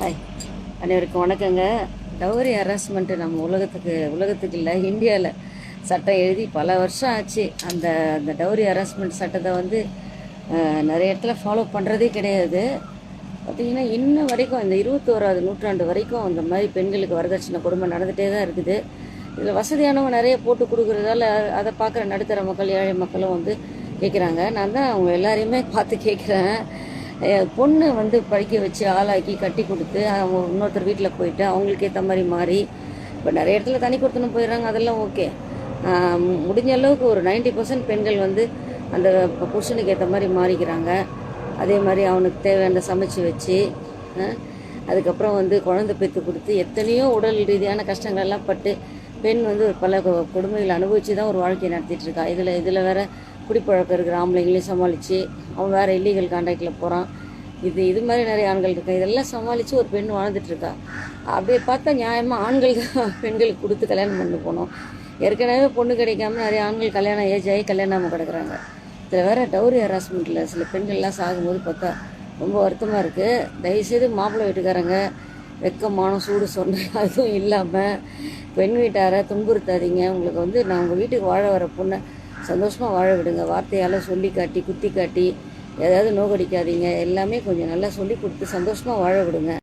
Hi அனைவருக்கும் வணக்கங்க. Dowry harassment நம்ம உலகத்துக்கு உலகத்துக்கு இல்லை இந்தியாவில் சட்டம் எழுதி பல வருஷம் ஆச்சு. அந்த அந்த டவுரி ஹராஸ்மெண்ட் சட்டத்தை வந்து நிறைய இடத்துல ஃபாலோ பண்ணுறதே கிடையாது. பார்த்தீங்கன்னா இன்ன வரைக்கும் இந்த இருபத்தோராவது நூற்றாண்டு வரைக்கும் அந்த மாதிரி பெண்களுக்கு வரதட்சணை கொடுமை நடந்துகிட்டே தான் இருக்குது. இதில் வசதியானவங்க நிறைய போட்டு கொடுக்குறதால அதை பார்க்குற நடுத்தர மக்கள் ஏழை மக்களும் வந்து கேட்குறாங்க நான் தான் அவங்க எல்லாரையுமே பார்த்து கேட்குறேன் பொண்ணு வந்து படிக்க வச்சு ஆளாக்கி கட்டி கொடுத்து அவங்க இன்னொருத்தர் வீட்டில் போயிட்டு அவங்களுக்கு ஏற்ற மாதிரி மாறி இப்போ நிறைய இடத்துல தனி கொடுத்துன்னு போயிடுறாங்க அதெல்லாம் ஓகே. முடிஞ்ச அளவுக்கு ஒரு 90% பர்சன்ட் பெண்கள் வந்து அந்த புருஷனுக்கு ஏற்ற மாதிரி மாறிக்கிறாங்க. அதே மாதிரி அவனுக்கு தேவையான சமைச்சு வச்சு அதுக்கப்புறம் வந்து குழந்தை பெற்று கொடுத்து எத்தனையோ உடல் ரீதியான கஷ்டங்கள் எல்லாம் பட்டு பெண் வந்து ஒரு பல கொடுமைகளை அனுபவிச்சு தான் ஒரு வாழ்க்கையை நடத்திட்டு இருக்கா. இதில் இதில் வேற குடிப்பழக்கம் இருக்கிற ஆம்பளைங்களையும் சமாளித்து அவன் வேறு இல்லீகல் காண்டாக்டில் போகிறான் இது இது மாதிரி நிறைய ஆண்கள் இருக்கா இதெல்லாம் சமாளித்து ஒரு பெண் வாழ்ந்துட்டுருக்கா. அப்படியே பார்த்தா நியாயமாக ஆண்கள் தான் பெண்களுக்கு கொடுத்து கல்யாணம் பண்ணி போனோம். ஏற்கனவே பொண்ணு கிடைக்காம நிறைய ஆண்கள் கல்யாணம் ஏஜ் ஆகி கல்யாணம் கிடக்குறாங்க. இதில் வேறு டவுரி ஹராஸ்மெண்ட்டில் சில பெண்கள்லாம் சாகும்போது பார்த்தா ரொம்ப வருத்தமாக இருக்குது தயவுசெய்து மாப்பிள்ளை வீட்டுக்காரங்க வெக்கமான சூடு சொன்ன அதுவும் இல்லாமல் பெண் வீட்டாரை துன்புறுத்தாதீங்க. உங்களுக்கு வந்து நான் உங்கள் வீட்டுக்கு வாழ வர பொண்ணை சந்தோஷமாக வாழ விடுங்க. வார்த்தையால் சொல்லி காட்டி குத்தி காட்டி ஏதாவது நோகடிக்காதீங்க. எல்லாமே கொஞ்சம் நல்லா சொல்லி கொடுத்து சந்தோஷமாக வாழ விடுங்க.